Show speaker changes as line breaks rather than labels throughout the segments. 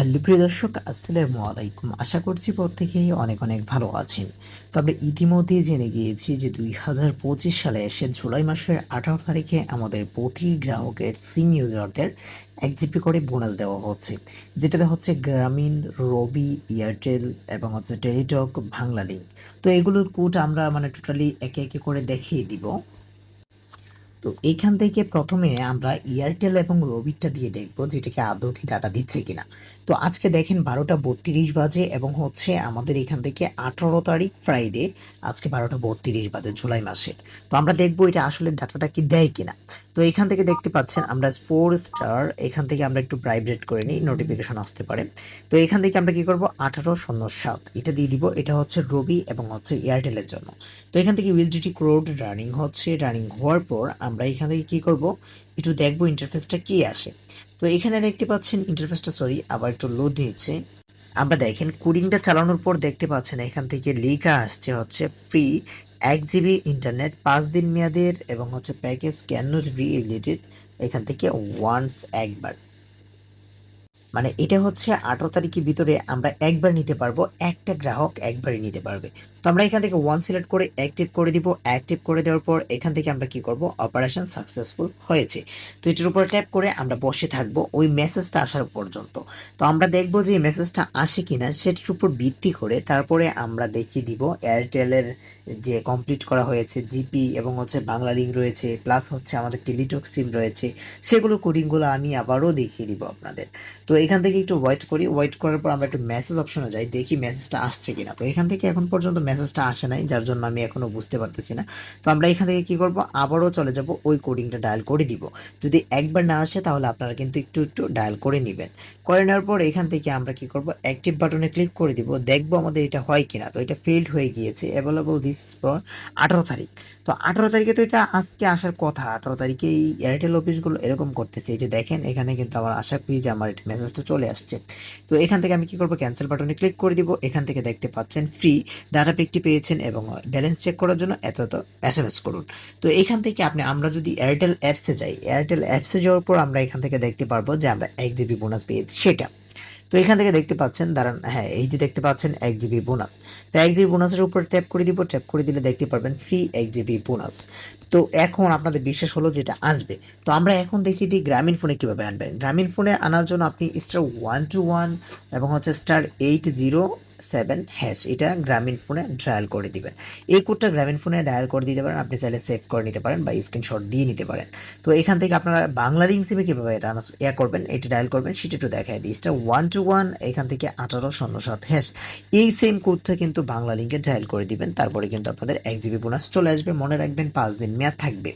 Hello প্রিয় দর্শক, আসসালামু আলাইকুম। আশা করছি প্রত্যেকেই অনেক অনেক ভালো আছেন। তো আমরা ইতিমধ্যে জেনে গিয়েছি যে দুই হাজার পঁচিশ সালে এসে জুলাই মাসের আঠারো তারিখে আমাদের প্রতি গ্রাহকের সিম ইউজারদের এক জিপি করে বোনাস দেওয়া হচ্ছে, যেটাতে হচ্ছে গ্রামীণ, রবি, এয়ারটেল এবং হচ্ছে টেলিটক বাংলা লিঙ্ক তো এগুলোর কোড আমরা মানে টোটালি একে একে করে দেখিয়ে দিব। তো এইখান থেকে প্রথমে আমরা এয়ারটেল এবং রবিটটা দিয়ে দেখব যেটাকে আদৌ কি ডাটা দিচ্ছে কিনা। তো আজকে দেখেন বারোটা বত্রিশ বাজে এবং হচ্ছে আমাদের এখান থেকে আঠারো তারিখ ফ্রাইডে আজকে বারোটা বত্রিশ বাজে জুলাই মাসে তো আমরা দেখব এটা আসলে ডাটাটা কি দেয় কিনা। তো এখান থেকে দেখতে পাচ্ছেন আমরা ফোর স্টার এখান থেকে আমরা একটু প্রাইভেট করে নিই নোটিফিকেশন আসতে পারে। তো এখান থেকে আমরা কি করব? আঠারো শূন্য সাত, এটা দিয়ে দিব, এটা হচ্ছে রবি এবং হচ্ছে এয়ারটেলের জন্য। তো এখান থেকে উইলজিটি ক্রোড রানিং হচ্ছে রানিং হওয়ার পর আমরা এখান থেকে কি করব? একটু দেখব ইন্টারফেসটা কি আসে। তো এখানে দেখতে পাচ্ছেন ইন্টারফেসটা সরি আবার একটু লোড নিচ্ছে। আমরা দেখেন কুডিংটা চালানোর পর দেখতে পাচ্ছেন এখান থেকে লেখা আসছে হচ্ছে ফ্রি এক জিবি ইন্টারনেট পাঁচ দিন মেয়াদের এবং হচ্ছে package can not be related এখান থেকে ওয়ান্স একবার। মানে এটা হচ্ছে আঠারো তারিখের ভিতরে আমরা একবার নিতে পারব, একটা গ্রাহক একবারই নিতে পারবে। তো আমরা এখান থেকে ওয়ান সিলেক্ট করে অ্যাক্টিভ করে দিব। অ্যাক্টিভ করে দেওয়ার পর এখান থেকে আমরা কি করব? অপারেশন সাকসেসফুল হয়েছে। তো এটার উপর ট্যাপ করে আমরা বসে থাকব ওই মেসেজটা আসার পর্যন্ত। তো আমরা দেখব যে এই মেসেজটা আসে কিনা, সেটির উপর ভিত্তি করে তারপরে আমরা দেখিয়ে দিব এয়ারটেলের যে কমপ্লিট করা হয়েছে জিপি এবং হচ্ছে বাংলা লিঙ্ক রয়েছে প্লাস হচ্ছে আমাদের টেলিটক সিম রয়েছে, সেগুলো কোডিংগুলো আমি আবারও দেখিয়ে দিব আপনাদের। তো এখান থেকে একটু ওয়েট করি ওয়েট করার পর আমরা একটু মেসেজ অপশনে যাই, দেখি মেসেজটা আসছে কিনা। তো এখান থেকে এখন পর্যন্ত মেসেজটা আসে নাই, যার জন্য আমি এখনও বুঝতে পারতেছি না। তো আমরা এখান থেকে কি করব? আবারও চলে যাব ওই কোডিংটা ডায়াল করে দিব। যদি একবার না আসে, তাহলে আপনারা কিন্তু একটু একটু ডায়াল করে নেবেন। করে নেওয়ার পর এখান থেকে আমরা কি করব? অ্যাক্টিভ বাটনে ক্লিক করে দিব, দেখব আমাদের এটা হয় কিনা। তো এটা ফেল্ড হয়ে গিয়েছে। অ্যাভেলেবল দিস ফর আঠারো তারিখ। তো আঠারো তারিখে তো এটা আজকে আসার কথা। আঠারো তারিখে এই এয়ারটেল অফিসগুলো এরকম করতেছে। এই যে দেখেন, এখানে কিন্তু আমার আশা করি যে আমার এটা মেসেজটা চলে আসছে। তো এখান থেকে আমি কি করব? ক্যান্সেল বাটনে ক্লিক করে দিব। এখান থেকে দেখতে পাচ্ছেন ফ্রি ডাটা প্যাকটি পেয়েছেন এবং ব্যালেন্স চেক করার জন্য এত এত এস এম এস করুন। তো এখান থেকে আপনি, আমরা যদি এয়ারটেল অ্যাপসে যাই এয়ারটেল অ্যাপসে যাওয়ার পর আমরা এখান থেকে দেখতে পারব যে আমরা এক জিবি বোনাস পেয়েছি। সেটা তো এখান থেকে দেখতে পাচ্ছেন, দাঁড়ান হ্যাঁ এই যে দেখতে পাচ্ছেন এক জিবি বোনাস। তো এক জিবি বোনাসের উপর ট্যাপ করে দিব, ট্যাপ করে দিলে দেখতে পারবেন ফ্রি এক জিবি বোনাস। তো এখন আপনাদের বিশ্বাস হলো যেটা আসবে। তো আমরা এখন দেখি দিই গ্রামীণ ফোনে কীভাবে আনবেন। গ্রামীণ ফোনে আনার জন্য আপনি স্টার ওয়ান টু ওয়ান এবং হচ্ছে star eight zero seven hash এটা গ্রামীণ ফোনে ডায়াল করে দিবেন। এই কোডটা গ্রামীণ ফোনে ডায়াল করে দিতে পারেন, আপনি চাইলে সেভ করে নিতে পারেন বা স্ক্রিনশট দিয়ে নিতে পারেন। তো এখান থেকে আপনারা বাংলা লিঙ্ক সিমে কীভাবে এটা ইয়া করবেন, এটা ডায়াল করবেন, সেটা একটু দেখায় দিই। এটা ওয়ান টু ওয়ান এখান থেকে আঠারো, শূন্য, সাত হ্যাশ এই সেম কোডটা কিন্তু বাংলা লিঙ্কে ডায়াল করে দিবেন, তারপরে কিন্তু আপনাদের এক জিবি বোনাস চলে আসবে। মনে রাখবেন পাঁচ দিন মেয়াদ থাকবে।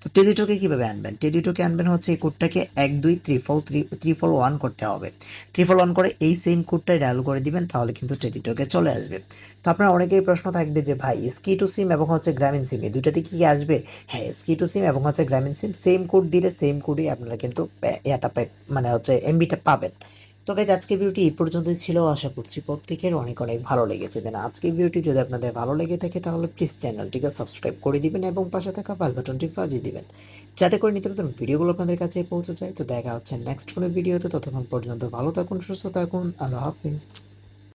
তো টেলিটকে কীভাবে আনবেন? টেলিটকে আনবেন হচ্ছে এই কোডটাকে এক, দুই ত্রিফল থ্রি ত্রিফল ওয়ান করতে হবে। ত্রিফল ওয়ান করে এই সেম কোডটাই ডায়াল করে দিবেন, তাহলে কিন্তু টেলিটকে চলে আসবে। তো আপনার অনেকেই প্রশ্ন থাকবে যে, ভাই স্কি টু সিম এবং হচ্ছে গ্রামীণ সিম এই দুইটাতে কি আসবে? হ্যাঁ স্কি টু সিম এবং হচ্ছে গ্রামীণ সিম সেম কোড দিলে সেম কোডই আপনারা কিন্তু পে- মানে হচ্ছে এমবিটা পাবেন। তো গাইজ আজকের ভিডিওটি এই পর্যন্তই ছিল। আশা করছি প্রত্যেকের অনেক অনেক ভালো লেগেছে। দেন আজকের ভিডিওটি যদি আপনাদের ভালো লেগে থাকে, তাহলে প্লিজ চ্যানেলটিকে সাবস্ক্রাইব করে দিবেন এবং পাশে থাকা বেল বাটনটি বাজিয়ে দিবেন। যাতে করে নিত্য নতুন ভিডিওগুলো আপনাদের কাছে পৌঁছে যায়। তো দেখা হচ্ছে নেক্সট কোনো ভিডিওতে ততক্ষণ পর্যন্ত ভালো থাকুন, সুস্থ থাকুন। আল্লাহ হাফিজ।